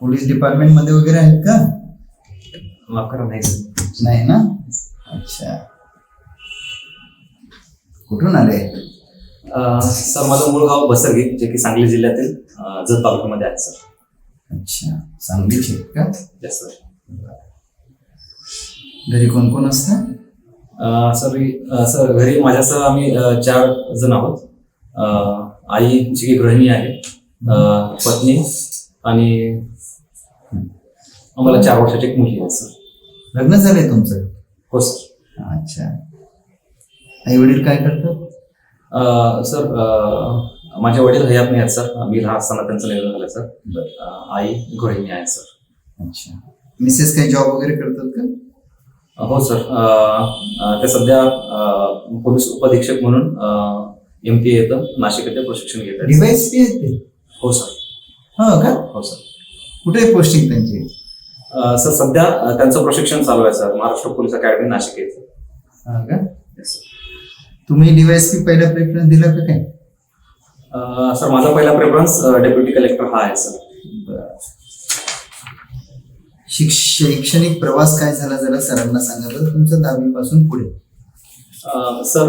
Police डिपार्टमेंटमध्ये वगैरे आहेत का? माफ करा नाही नाही ना? अच्छा. कुठून आले? सर माझं मूळ गाव बसरगी जे की सांगली जिल्ह्यातील जत तालुक्यामध्ये आहे सर. अच्छा. सांगलीचे का? सर घरी कोण कोण असतं? सर सर घरी माझ्यासह आम्ही चार जण आहोत. आई जी की गृहिणी आहे पत्नी आणि आम्हाला चार वर्षाची एक मुलगी आहे सर. लग्न झालंय तुमचं? हो सर. अच्छा. आई वडील काय करतात? अं, सर अं, माझे वडील हयात नाही आहेत सर. मी लहान असताना त्यांचं निधन झालं सर. अं, आई गृहिणी आहे सर. अच्छा. मिसेस काही जॉब वगैरे करतात का? हो सर. ते सध्या पोलीस उपअधीक्षक म्हणून एम पी येतं. नाशिक येथे प्रशिक्षण घेत पी आहेत ते? हो सर. हो का? हो सर. कुठे पोस्टिंग त्यांची? अ, सर सध्या अ, त्यांचं प्रशिक्षण चालू आहे sir. Maharashtra police academy Nashik येथे हा का? Yes, sir. तुम्ही डिवाइस पी पहिला प्रेफरन्स दिला का काय? अ, सर माझा पहिला प्रेफरन्स डेप्युटी कलेक्टर हा आहे सर. शिक शैक्षणिक प्रवास काय झाला जरा सरांना सांगा बरं. तुमचं दहावी पासून पुढे सर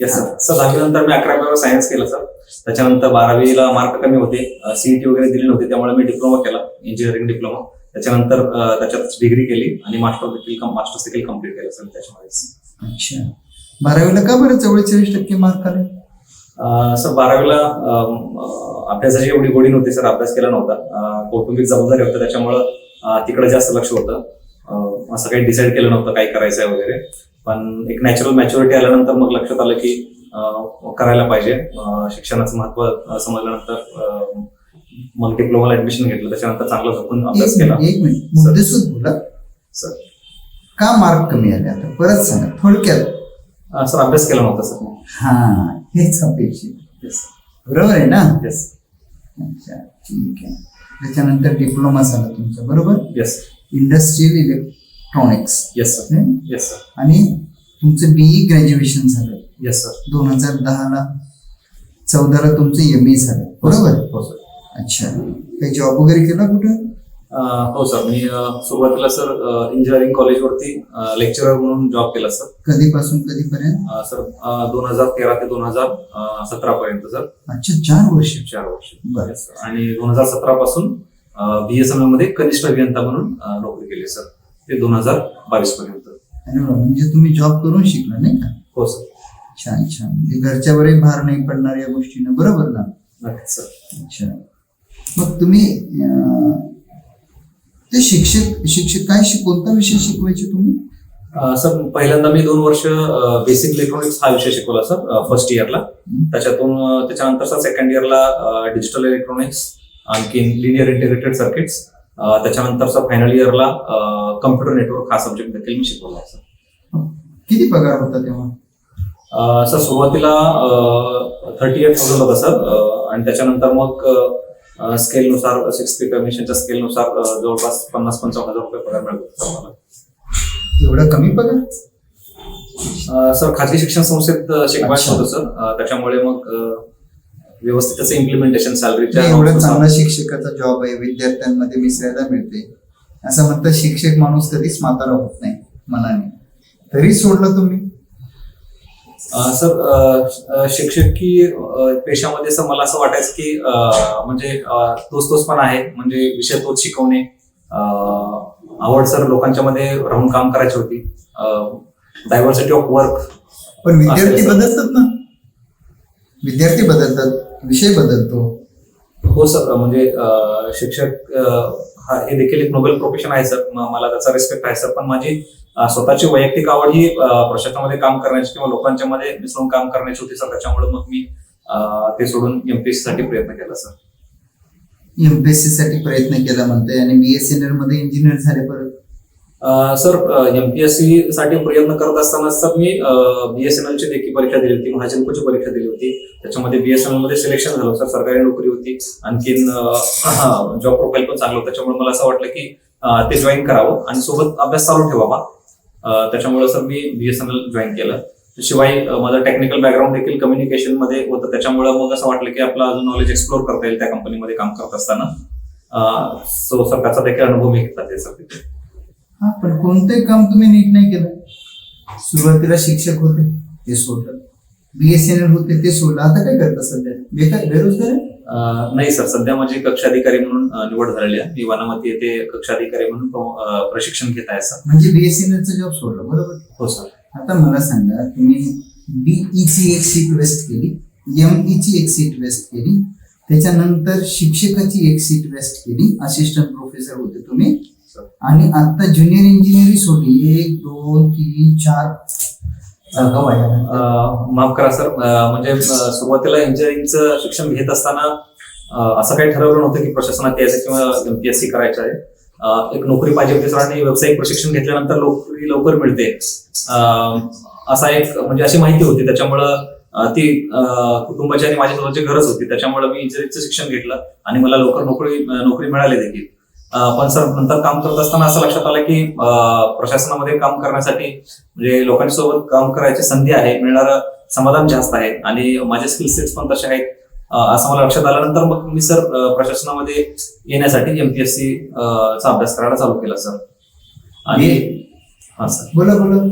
येस सर सर दहावीनंतर मी अकरावीवर सायन्स केलं सर त्याच्यानंतर बारावीला मार्क कमी होते. सीईटी वगैरे दिली नव्हती त्यामुळे मी डिप्लोमा केला इंजिनिअरिंग डिप्लोमा त्याच्यानंतर त्याच्यात डिग्री केली आणि मास्टर देखील मास्टर्स देखील कंप्लीट केलं सर त्याच्यामध्येच अच्छा. बारावीला का बरं चव्वेचाळीस टक्के मार्क आले? सर बारावीला अभ्यासाची एवढी गोडी नव्हती सर. अभ्यास केला नव्हता. कौटुंबिक जबाबदारी होतं त्याच्यामुळं तिकडे जास्त लक्ष होतं. असं काही डिसाईड केलं नव्हतं काय करायचं आहे वगैरे. पण एक नॅचरल मॅच्युरिटी आल्यानंतर मग लक्षात आलं की करायला पाहिजे. शिक्षणाचं महत्त्व समजल्यानंतर मग डिप्लोमाला ऍडमिशन घेतलं. त्याच्यानंतर चांगलं जपून अभ्यास केला. मिनिट. एक मिनिट मुद्देसूद बोला. सर. का मार्क कमी आले आता? परत सांगा. थोडक्यात. सर अभ्यास केला नव्हता सर. हा हेच अपेक्षित. बरोबर आहे ना? येस अच्छा ठीक आहे त्याच्यानंतर डिप्लोमा झाला तुमचा बरोबर? Yes industrial electronics yes sir yes sir आणि तुमचं बीई ग्रॅज्युएशन झालं. येस सर दोन हजार दहाला चौदाला तुमचं एम ए झालं. बरोबर? हो सर अच्छा. काही जॉब वगैरे केला कुठं? हो सर मी सुरुवातीला सर इंजिनिअरिंग कॉलेजवरती लेक्चरर म्हणून जॉब केला सर. कधीपासून कधीपर्यंत? अं, सर दोन हजार तेरा ते दोन हजार सतरा पर्यंत सर. अच्छा चार वर्ष. चार वर्ष. बरं. Yes, sir. आणि दोन हजार सतरा पासून बीएसएमएलमध्ये कनिष्ठ अभियंता म्हणून अं, नोकरी केली सर. ते दोन हजार बावीस पर्यंत. अरे वा, म्हणजे तुम्ही जॉब करून शिकला नाही का? हो सर. छान छान. म्हणजे घरच्यावरही भार नाही पडणार या गोष्टीनं. बरोबर ना? नक्कीच सर. अच्छा. मग तुम्ही अं, ते शिक्षक शिक्षक काय कोणता विषय शिकवायचे तुम्ही? सर पहिल्यांदा मी दोन वर्ष बेसिक इलेक्ट्रॉनिक्स हा विषय शिकवला सर फर्स्ट इयरला त्याच्यातून त्याच्यानंतर सर सेकंड इयरला डिजिटल इलेक्ट्रॉनिक्स आणखीन लिनियर इंटिग्रेटेड सर्किट्स त्याच्यानंतर सर फायनल इयरला कम्प्युटर नेटवर्क हा सब्जेक्ट देखील मी शिकवला सर. किती पगार होता तेव्हा? सर सुरुवातीला थर्टी एट थाउजंड होता सर आणि त्याच्यानंतर मग स्केलनुसार सिक्स पी कमिशनच्या स्केलनुसार जवळपास पन्नास पंचावन्न हजार रुपये पगार मिळत होता एवढा कमी पगार? सर खाजगी शिक्षण संस्थेत शिकवायचं. होतं सर. त्याच्यामुळे मग व्यवस्थित त्याचं इम्प्लिमेंटेशन सॅलरीच्या एवढा चांगला शिक्षकाचा जॉब आहे विद्यार्थ्यांमध्ये मिसळायला मिळते. असं म्हणतात शिक्षक माणूस कधीच म्हातारा होत नाही मनाने. तरी सोडलं तुम्ही. सर शिक्षकी पेशामध्ये सर मला असं वाटायचं की म्हणजे तोच तोच पण आहे म्हणजे विषय तोच शिकवणे. आवड सर लोकांच्या मध्ये राहून काम करायची होती. डायव्हर्सिटी ऑफ वर्क पण विद्यार्थी बदलतात ना. विद्यार्थी बदलतात विषय बदलतो. हो सर म्हणजे शिक्षक हा हे देखील एक नोबेल प्रोफेशन आहे सर. मला त्याचा रिस्पेक्ट आहे सर. पण माझी स्वतःची वैयक्तिक आवड ही प्रशासनामध्ये काम करण्याची किंवा लोकांच्या मध्ये मिसळून काम करण्याची होती सर त्याच्यामुळे मग मी ते सोडून एमपीएससी साठी प्रयत्न केला सर. एमपीएससी साठी प्रयत्न केला म्हणताय आणि बीएसएनएलमध्ये इंजिनियर झाले परत? अं, सर एमपीएससी साठी प्रयत्न करत असताना सर मी बीएसएनएल ची देखील परीक्षा दिली होती महाजनकोची परीक्षा दिली होती. त्याच्यामध्ये बीएसएनएलमध्ये सिलेक्शन झालं सर सरकारी नोकरी होती. आणखीन जॉब प्रोफाईल पण चांगलं होतं. त्याच्यामुळे मला असं वाटलं की ते जॉईन करावं आणि सोबत अभ्यास चालू ठेवावा. त्याच्यामुळे सर मी बीएसएनएल जॉईन केलं. शिवाय माझा टेक्निकल बॅकग्राऊंड देखील कम्युनिकेशनमध्ये होतं. त्याच्यामुळे मग असं वाटलं की आपलं अजून नॉलेज एक्सप्लोर करता येईल त्या कंपनीमध्ये काम करत असताना. सो सर त्याचा देखील अनुभव मी घेतला त्याचा तिथे. हा पण कोणतंही काम तुम्ही नीट नाही केलं. सुरुवातीला शिक्षक होते ते सोडलं. बीएसएनएल होते ते सोडलं. आता काय करता सध्या? बेकार बेरोजगार आहे? नाही सर सध्या माझी कक्षाधिकारी म्हणून निवड झालेली आहे. मी वनामती येथे कक्षाधिकारी म्हणून प्रशिक्षण घेत आहे सर. म्हणजे बीएसएनएलचा जॉब सोडलं बरोबर? हो सर. आता मला सांगा तुम्ही बीई ची एक सीट वेस्ट केली एम ची एक सीट वेस्ट केली त्याच्यानंतर शिक्षकाची एक सीट वेस्ट केली असिस्टंट प्रोफेसर होते तुम्ही. आणि आता ज्युनियर इंजिनिअरिंग सोडली एक दोन तीन चार जागा वाया घालतात. अं, हो, माफ करा सर. म्हणजे सुरुवातीला इंजिनिअरिंगचं शिक्षण घेत असताना असं काही ठरवलं नव्हतं की प्रशासनात यायचं किंवा एमपीएससी करायचं आहे. एक नोकरी पाहिजे होती सरांनी व्यावसायिक प्रशिक्षण घेतल्यानंतर नोकरी लवकर मिळते. असा एक म्हणजे अशी माहिती होती. त्याच्यामुळं ती कुटुंबाची आणि माझ्या स्वतःची गरज होती. त्याच्यामुळे मी इंजिनिअरिंगचं शिक्षण घेतलं आणि मला लवकर नोकरी नोकरी मिळाली देखील. पण सर नंतर काम करत असताना असं लक्षात आलं की प्रशासनामध्ये काम करण्यासाठी म्हणजे लोकांसोबत काम करायची संधी आहे मिळणारं समाधान जास्त आहे आणि माझे स्किल सेट्स पण तसे आहेत. असं मला लक्षात आल्यानंतर मग मी सर प्रशासनामध्ये येण्यासाठी एमपीएससी चा अभ्यास करायला चालू केला सर. आणि हा सर. बोला बोला.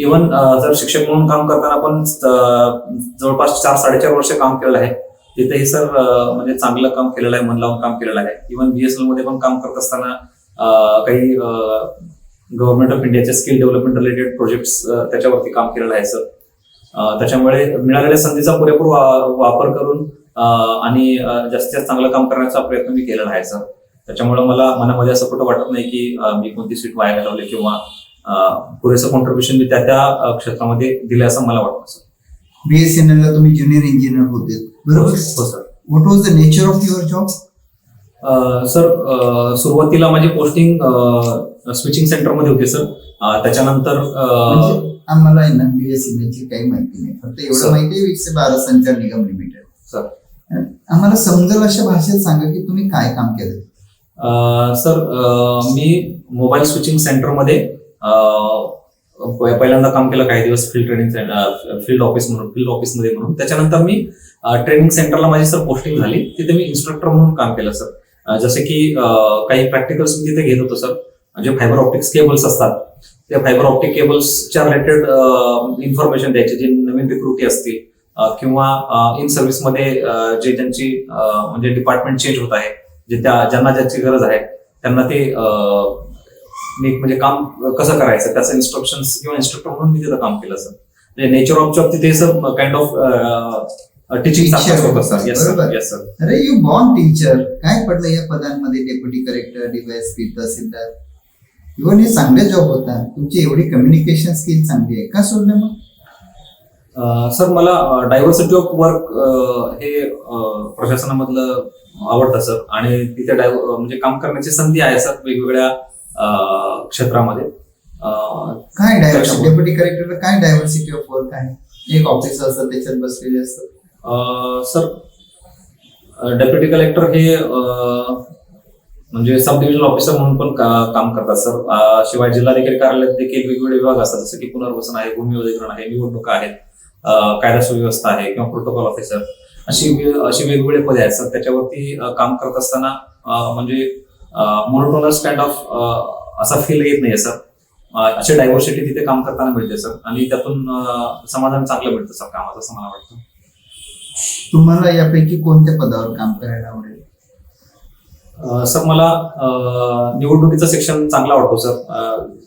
इवन जर शिक्षक म्हणून काम करताना पण जवळपास चार साडेचार वर्ष काम केलेलं आहे. तिथेही सर म्हणजे चांगलं काम केलेलं आहे मन लावून काम केलेलं आहे. इव्हन बीएसएलमध्ये पण काम करत असताना काही गव्हर्नमेंट ऑफ इंडियाचे स्किल डेव्हलपमेंट रिलेटेड प्रोजेक्ट्स त्याच्यावरती काम केलेलं आहे सर. त्याच्यामुळे मिळालेल्या संधीचा पुरेपूर वापर करून आणि जास्तीत जास्त चांगलं काम करण्याचा प्रयत्न मी केलेला आहे सर. त्याच्यामुळे मला मनामध्ये असं कुठं वाटत नाही की मी कोणती सीट वाया घालवली किंवा पुरेसं कॉन्ट्रीब्युशन मी त्या त्या क्षेत्रामध्ये दिलं असं मला वाटतं सर. बीएसएनएल ला तुम्ही ज्युनियर इंजिनियर होते. हो sir what was the nature of your job sir सुरुवातीला माझी पोस्टिंग स्विचिंग सेंटरमध्ये होती सर त्याच्यानंतर म्हणजे आम्हाला आहे ना बीएसएनएल ची काही माहिती नाही. फक्त एवढं. माहिती आहे एकशे बारा संचार निगम लिमिटेड. सर आम्हाला समजेल अशा भाषेत सांगा की तुम्ही काय काम केलं? सर मी मोबाईल स्विचिंग सेंटरमध्ये पहिल्यांदा काम केलं काही दिवस फील्ड ट्रेनिंग फील्ड ऑफिस म्हणून फील्ड ऑफिसमध्ये म्हणून. त्याच्यानंतर मी ट्रेनिंग सेंटरला माझी सर पोस्टिंग झाली. तिथे मी इन्स्ट्रक्टर म्हणून काम केलं सर जसे की काही प्रॅक्टिकल्स मी तिथे घेत होतो सर जे फायबर ऑप्टिक्स केबल्स असतात त्या फायबर ऑप्टिक केबल्सच्या रिलेटेड इन्फॉर्मेशन द्यायची जे नवीन रिक्रुटी असतील किंवा इन सर्व्हिसमध्ये जे त्यांची म्हणजे डिपार्टमेंट चेंज होत आहे जे त्या ज्यांना ज्याची गरज आहे त्यांना ते मी म्हणजे काम कसं करायचं त्याचं इन्स्ट्रक्शन किंवा इन्स्ट्रक्टर म्हणून मी तिथं काम केलं सर म्हणजे नेचर ऑफ जॉब तिथे सर काइंड ऑफ टीचिंग अरे यू बॉर्न टीचर काय पडलं या पदांमध्ये deputy collector DYSP tehsildar even हे चांगले जॉब होता. तुमची एवढी कम्युनिकेशन स्किल चांगली आहे. का सोडलं मग? सर मला डायव्हर्सिटी ऑफ वर्क हे प्रशासनामधलं आवडतं सर आणि तिथे डायव अं, म्हणजे काम करण्याची संधी आहे सर वेगवेगळ्या क्षेत्रामध्ये. काय डायव्हर्सिटी. डेप्युटी कलेक्टरला काय डायव्हर्सिटी ऑफ वर्क आहे? एक ऑफिस असतं त्याच्यात बसलेले असतात. सर डेप्युटी कलेक्टर हे म्हणजे सब डिव्हिजनल ऑफिसर म्हणून पण का- काम करतात सर. शिवाय जिल्हाधिकारी कार्यालयात देखील वेगवेगळे विभाग असतात जसं की पुनर्वसन आहे भूमी अधिग्रहण आहे निवडणुका आहेत कायदा सुव्यवस्था आहे किंवा प्रोटोकॉल ऑफिसर अशी अशी वेगवेगळे पदे आहेत सर. त्याच्यावरती काम करत असताना म्हणजे मोनोटोनस काइंड ऑफ असा फील येत नाही सर. अशी डायव्हर्सिटी तिथे काम करताना मिळते सर. आणि त्यातून समाधान चांगलं मिळतं सर कामाचं असं मला वाटतं. तुम्हाला यापैकी कोणत्या पदावर काम करायला आवडेल? सर मला निवडणुकीचं शिक्षण चांगला वाटतो सर.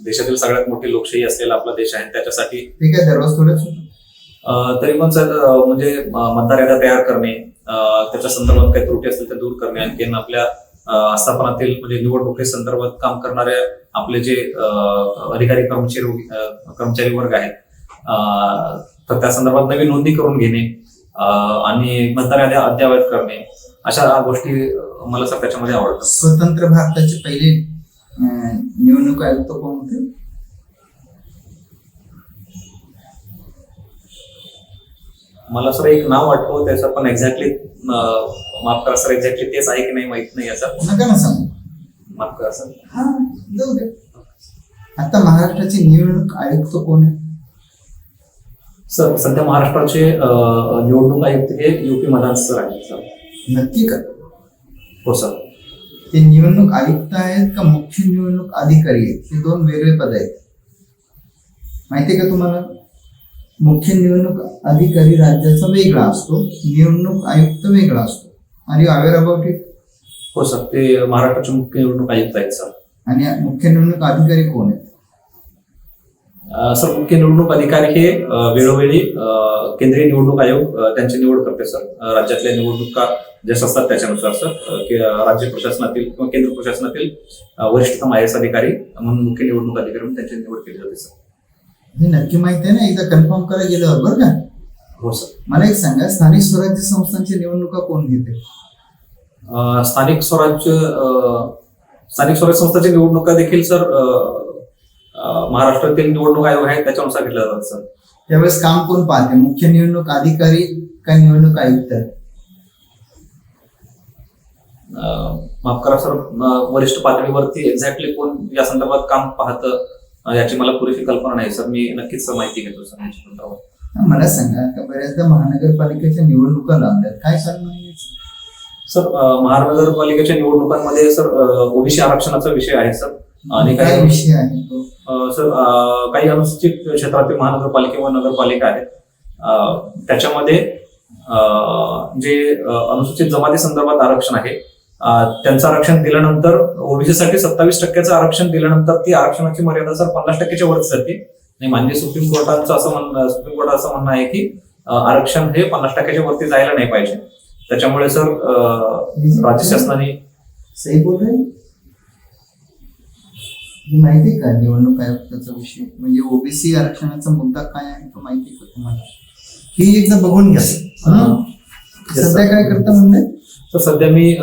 देशातील सगळ्यात मोठी लोकशाही असलेला आपला देश आहे त्याच्यासाठी दररोज थोडंच होतं. अ, तरी पण सर म्हणजे मतदार याद्या तयार करणे त्याच्या संदर्भात काही त्रुटी असतील त्या दूर करणे आणखी आपल्या आस्थापनातील म्हणजे निवडणुकी संदर्भात काम करणारे आपले जे अधिकारी कर्मचारी कर्मचारी वर्ग आहेत तर त्या संदर्भात नवीन नोंदी करून घेणे आणि मतदार याद्या अद्ययावत करणे अशा गोष्टी मला सर त्याच्यामध्ये आवडतात. स्वतंत्र भारताचे पहिले निवडणूक आयुक्त कोण होते? मला सर एक नाव आठवत त्याचं पण एक्झॅक्टली माफ करा सर एक्झॅक्टली तेच आहे की नाही माहीत नाही याचं. नका ना सांगू. माफ करा सर. हा जाऊ दे. आता महाराष्ट्राचे निवडणूक आयुक्त कोण आहे? सर सध्या महाराष्ट्राचे निवडणूक आयुक्त हे युपी मदान सर आहेत सर. नक्की का? हो सर. ते निवडणूक आयुक्त आहेत का मुख्य निवडणूक अधिकारी आहेत? हे दोन वेगळे पद आहेत. माहितीये का तुम्हाला? मुख्य निवडणूक अधिकारी राज्याचा वेगळा असतो निवडणूक आयुक्त वेगळा असतो. आणि अवेअर अबाउट इट? हो सर. ते महाराष्ट्राचे मुख्य निवडणूक आयुक्त आहेत सर. आणि मुख्य निवडणूक अधिकारी कोण आहेत? सर मुख्य निवडणूक अधिकारी हे वेळोवेळी केंद्रीय निवडणूक आयोग त्यांची निवड करते सर. राज्यातल्या निवडणुका जशा असतात त्याच्यानुसार सर. राज्य प्रशासनातील किंवा केंद्र प्रशासनातील वरिष्ठतम आय एस अधिकारी म्हणून मुख्य निवडणूक अधिकारी म्हणून त्यांची निवड केली जाते सर. हे नक्की माहिती आहे ना? एकदा कन्फर्म करायला गेल्यावर बरं का? हो सर. मला एक सांगा स्थानिक स्वराज्य संस्थांची निवडणुका कोण घेते? स्थानिक स्वराज्य स्थानिक स्वराज्य संस्थांची निवडणुका देखील सर महाराष्ट्रातील निवडणूक आयोग आहे त्याच्यानुसार घेतल्या जातात सर. त्यावेळेस काम कोण पाहते? मुख्य निवडणूक अधिकारी का निवडणूक आयुक्त? माफ करा सर. वरिष्ठ पातळीवरती एक्झॅक्टली कोण या संदर्भात काम पाहतं याची मला पुरेशी कल्पना नाही सर. मी नक्कीच सर माहिती घेतो सर संदर्भात. मला सांगा का बऱ्याचदा महानगरपालिकेच्या निवडणुका लावल्यात काय कारण? सर महानगरपालिकेच्या निवडणुकांमध्ये सर ओबीसी आरक्षणाचा विषय आहे सर. आणि काय विषय आहे तो? अं, सर अं, काही अनुसूचित क्षेत्रातील महानगरपालिका व नगरपालिका आहेत. अं, त्याच्यामध्ये अं, जे अं, अनुसूचित जमाती संदर्भात आरक्षण आहे अं, त्यांचं आरक्षण दिल्यानंतर ओबीसी साठी सत्तावीस टक्क्याचं आरक्षण दिल्यानंतर ती आरक्षणाची मर्यादा सर पन्नास टक्क्याच्या वरच जाते आणि मान्य सुप्रीम कोर्टाचं असं म्हणणं सुप्रीम कोर्टाचं असं म्हणणं आहे की अं, आरक्षण हे पन्नास टक्क्याच्या वरती जायला नाही पाहिजे. त्याच्यामुळे सर अं, राज्य शासनाने सही बोल रहे ही माहिती आहे का निवडणूक आयुक्ताचा विषय? म्हणजे ओबीसी आरक्षणाचा मुद्दा काय आहे तो माहिती का तुम्हाला? ही एकदा बघून घ्या. हं? सध्या काय करता म्हणजे तर सध्या मी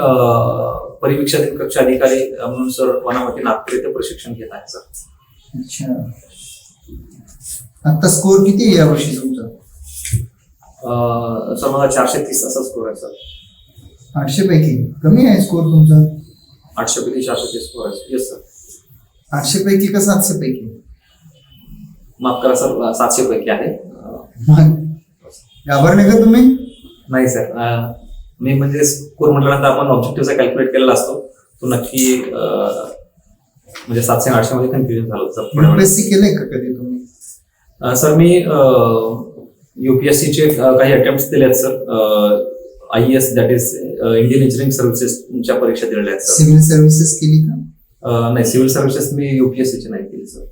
परिवीक्षाधीन कक्ष अधिकारी म्हणून सर वनामती नागपूर येथे प्रशिक्षण घेत आहे सर. अच्छा. आता स्कोर किती आहे यावर्षी तुमचा? सर मला चारशे तीस असा स्कोर आहे सर. आठशे पैकी. कमी आहे स्कोर तुमचा? आठशे पैकी चारशे तीस स्कोर आहे येस सर आठशे पैकी का सातशे पैकी? माफ करा सर सातशे पैकी आहे. घाबरले का तुम्ही? नाही सर अं, मी म्हणजे स्कोर म्हटल्यानंतर आपण ऑब्जेक्टिव्हचा कॅल्क्युलेट केलेला असतो. तो नक्की अं, म्हणजे सातशे आणि आठशे मध्ये कन्फ्युजन झालं सर थोड्या. युपीएससी केलंय का कधी तुम्ही? अं, सर मी युपीएससीचे काही अटेम्प्ट दिले आहेत sir. I S that is Indian engineering सर्व्हिसेसच्या परीक्षा दिलेल्या आहेत सर. सिव्हिल सर्व्हिसेस केली का? नाही सिव्हिल सर्व्हिसेस मी युपीएससीची नाही केली सर.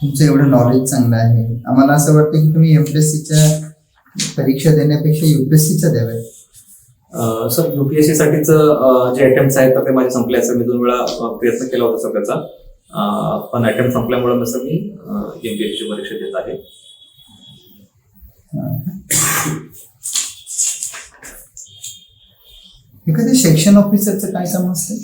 तुमचं एवढं नॉलेज चांगलं आहे. आम्हाला असं वाटतं की तुम्ही एमपीएससीच्या परीक्षा देण्यापेक्षा युपीएससीच्या द्याव्या सर युपीएससी साठीच जे अटेम्प्ट आहेत तर ते माझे संपले सर. मी दोन वेळा प्रयत्न केला होता सर त्याचा. पण अटेम्प्ट संपल्यामुळे सर मी एमपीएससीची परीक्षा देत आहे. एखाद्या सेक्शन ऑफिसरचं काय काम असतं अं,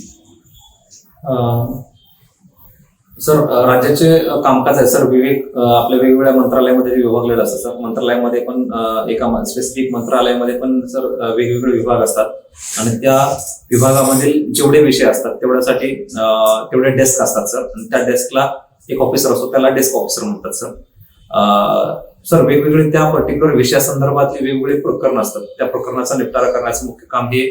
सर राज्याचे कामकाज आहे सर. विवेक आपल्या वेगवेगळ्या मंत्रालयामध्ये विभागलेलं असतं सर. मंत्रालयामध्ये पण एका स्पेसिफिक मंत्रालयामध्ये पण सर वेगवेगळे विभाग असतात. आणि त्या विभागामधील जेवढे विषय असतात तेवढ्यासाठी तेवढे डेस्क असतात सर. आणि त्या डेस्कला एक ऑफिसर असतो त्याला डेस्क ऑफिसर म्हणतात सर. सर वेगवेगळे त्या पर्टिक्युलर विषयासंदर्भातले वेगवेगळे प्रकरण असतात. त्या प्रकरणाचा निपटारा करण्याचं मुख्य काम हे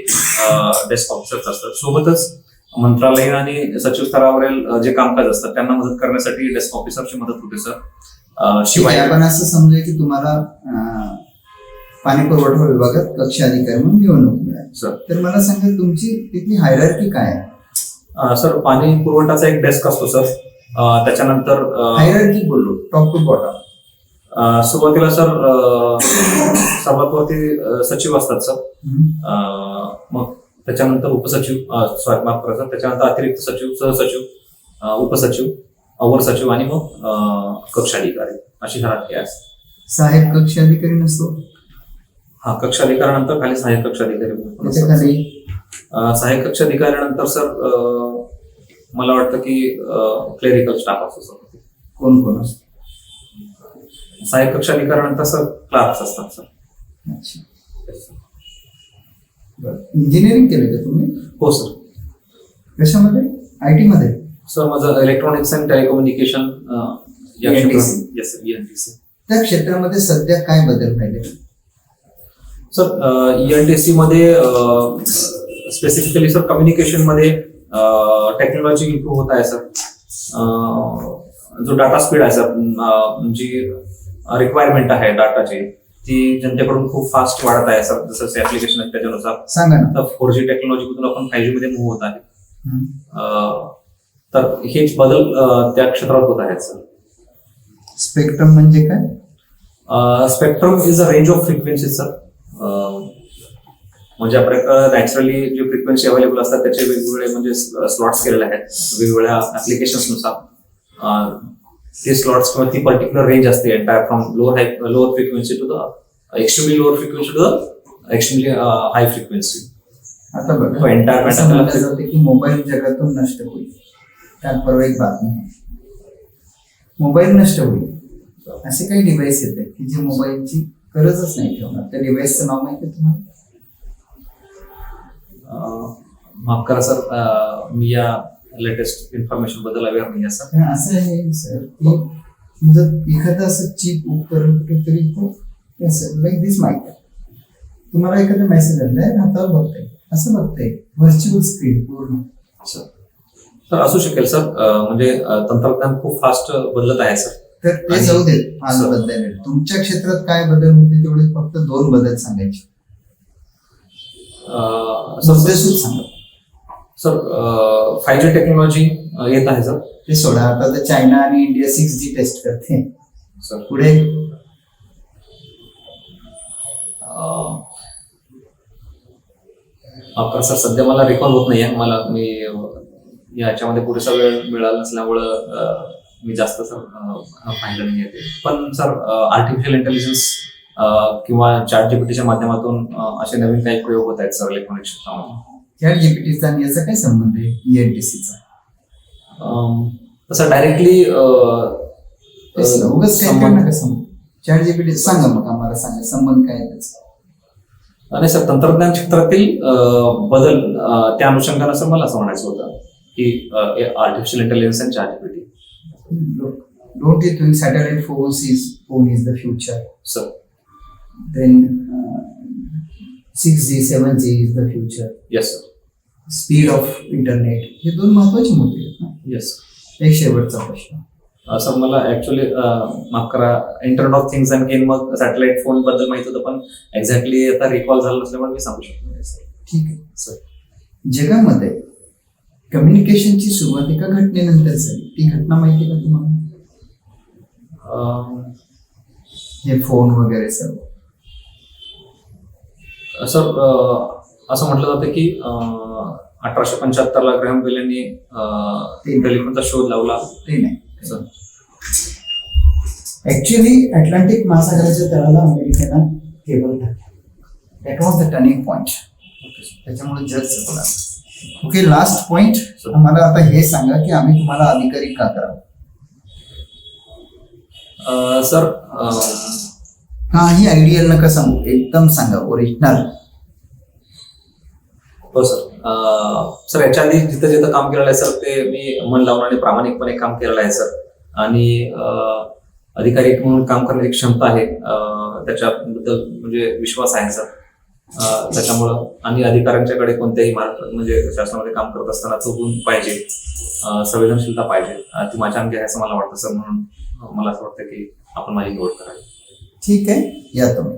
डेस्क ऑफिसरचं असतं सोबतच मंत्रालयीन आणि सचिव स्तरावरील जे कामकाज असतात त्यांना मदत करण्यासाठी डेस्क ऑफिसरची मदत होते सर शिवाय शिवाय आपण असं समजूया की तुम्हाला पाणी पुरवठा विभागात कक्ष अधिकारी म्हणून निवडणूक मिळाली. सर तर मला सांगा तुमची तिथली हायरार्की काय आहे? सर पाणी पुरवठाचा एक डेस्क असतो सर त्याच्यानंतर हायरार्की बोललो टॉप टू बॉटम सुरुवातीला सर सर्वात वरती सचिव असतात सर मग त्याच्यानंतर उपसचिव सॉरी माफ करा सर त्याच्यानंतर अतिरिक्त सचिव सहसचिव उपसचिव अवर सचिव आणि मग अं, कक्ष अधिकारी अशी आहे सहाय्यक कक्ष अधिकारी नसतो? हा कक्ष अधिकाऱ्यानंतर खाली सहाय्यक कक्ष अधिकारी म्हणून पण त्याच्या असतात. खाली अं, सहाय्यक कक्ष अधिकाऱ्यानंतर सर मला वाटतं की क्लेरिकल स्टाफ असतो सर. कोण कोण असतो? सहाय्यक कक्ष अधिकाऱ्यानंतर सर क्लार्क्स असतात सर. अच्छा. इंजिनिअरिंग केलं का तुम्ही? हो सर कशामध्ये? आय टी मध्ये? सर माझं इलेक्ट्रॉनिक्स अँड टेलिकम्युनिकेशन. त्या क्षेत्रामध्ये सध्या काय बदल पाहिजे? सर ईएनटीसी मध्ये स्पेसिफिकली सर कम्युनिकेशनमध्ये टेक्नॉलॉजी इम्प्रूव्ह होत आहे सर जो डाटा स्पीड आहे सर जी रिक्वायरमेंट आहे डाटाची ती जनतेकडून खूप फास्ट वाढत आहे. सर जसं ऍप्लिकेशन आहेत त्याच्यानुसार. सांगा ना. फोर जी टेक्नॉलॉजीमधून आपण फाय जी मध्ये मूव्ह होत आहे. तर हेच बदल त्या क्षेत्रात होत आहेत सर स्पेक्ट्रम म्हणजे काय? Spectrum is a range of frequency sir म्हणजे आपल्याकडे नॅचरली जे फ्रिक्वेन्सी अवेलेबल असतात त्याचे वेगवेगळे म्हणजे स्लॉट्स केलेले आहेत. वेगवेगळ्या ऍप्लिकेशन्सनुसार ते स्लॉट्स किंवा ती पर्टिक्युलर रेंज असते entire from lower high lower frequency to the extremely lower frequency to the extremely high frequency आता बघा. म्हटलं जाते की मोबाईल जगातून नष्ट होईल. काल परवा एक बातमी. मोबाईल नष्ट होईल. असे काही डिव्हाइस येत आहेत की जे मोबाईलची गरजच नाही ठेवणार. त्या डिव्हाइसचं नाव माहिती आहे तुम्हाला? माफ करा सर मी या लेटेस्ट इन्फॉर्मेशनबद्दल अवेअर नाही कारण असं आहे सर की जर एखादं असं चीप उपकरण कुठेतरी लाईक दिस माहिती आहे तुम्हाला एखादा मेसेज आलाय हातावर बघताय. असं बघताय. व्हर्च्युअल स्क्रीन पूर्ण. सर तर असू शकेल सर म्हणजे तंत्रज्ञान खूप फास्ट बदलत आहे सर तर ते जाऊ देत. आज सर. बदल तुमच्या क्षेत्रात काय बदल होते तेवढे फक्त दोन बदल सांगायचे. सांगा. सर फाय जी टेक्नॉलॉजी येत आहे सर. ते सोडा आता तर चायना आणि इंडिया सिक्स जी टेस्ट करते. सर. पुढे? करा सर सध्या मला रिकॉल होत नाहीये. मला मी याच्यामध्ये पुरेसा वेळ मिळाला नसल्यामुळं मी जास्त सर पाहिलं नाही ते पण सर आर्टिफिशियल इंटेलिजन्स किंवा चॅट जीपीटीच्या माध्यमातून असे नवीन काही प्रयोग होत आहेत सर इलेक्ट्रॉनिक क्षेत्रामध्ये. चॅट जीपीटीचा आणि याचा काय संबंध आहे? E ईएनटीसीचा अं, तसं डायरेक्टली उगाच काय नका संबंध? चॅट जीपीटी सांगा मग आम्हाला सांगा संबंध काय त्याचा? नाही सर तंत्रज्ञान क्षेत्रातील बदल त्या अनुषंगानं सर मला असं म्हणायचं होतं की artificial intelligence and chat GPT don't you think satellite phones is phone is the future sir then six G seven G is the future yes sir speed of internet हे दोन महत्त्वाचे मुद्दे आहेत ना. येस एक शेवटचा प्रश्न. सर मला ऍक्च्युली माफ करा इंटरनेट ऑफ थिंग्स आणखी मग सॅटेलाइट फोनबद्दल माहीत होतं पण एक्झॅक्टली आता रिकॉल झालं नसल्यामुळे मी सांगू शकतो सर ठीक आहे. सर जगामध्ये कम्युनिकेशनची सुरुवात एका घटनेनंतर झाली. ती घटना माहिती का तुम्हाला? हे फोन वगैरे सर्व. सर अं, असं म्हटलं जातं की अठराशे पंच्याहत्तरला ग्रॅम बेल यांनी टेलिफोनचा शोध लावला. ते नाही. सर ऍक्च्युली अटलांटिक महासागराच्या तळाला अमेरिकेनं केबल टाकलं that was the turning point त्याच्यामुळे जग चुकला ओके लास्ट पॉइंट आम्हाला आता हे सांगा की आम्ही तुम्हाला अधिकारी का करावं? सर हा ही आयडियल नका सांगू. एकदम सांगा ओरिजिनल हो सर. सर याच्या आधी जिथं जिथं काम केलेलं आहे सर ते मी मन लावून आणि प्रामाणिकपणे काम केलेलं आहे सर. आणि अधिकारी म्हणून काम करण्याची क्षमता आहे. त्याच्याबद्दल म्हणजे विश्वास आहे सर. त्याच्यामुळं आणि अधिकाऱ्यांच्याकडे कोणत्याही मार्ग म्हणजे शासनामध्ये काम करत असताना तो गुण पाहिजे. संवेदनशीलता पाहिजे. ती माझ्या अंगी आहे असं मला वाटतं सर. म्हणून मला असं वाटतं की आपण माझी निवड करावी. ठीक आहे. या तुम्ही.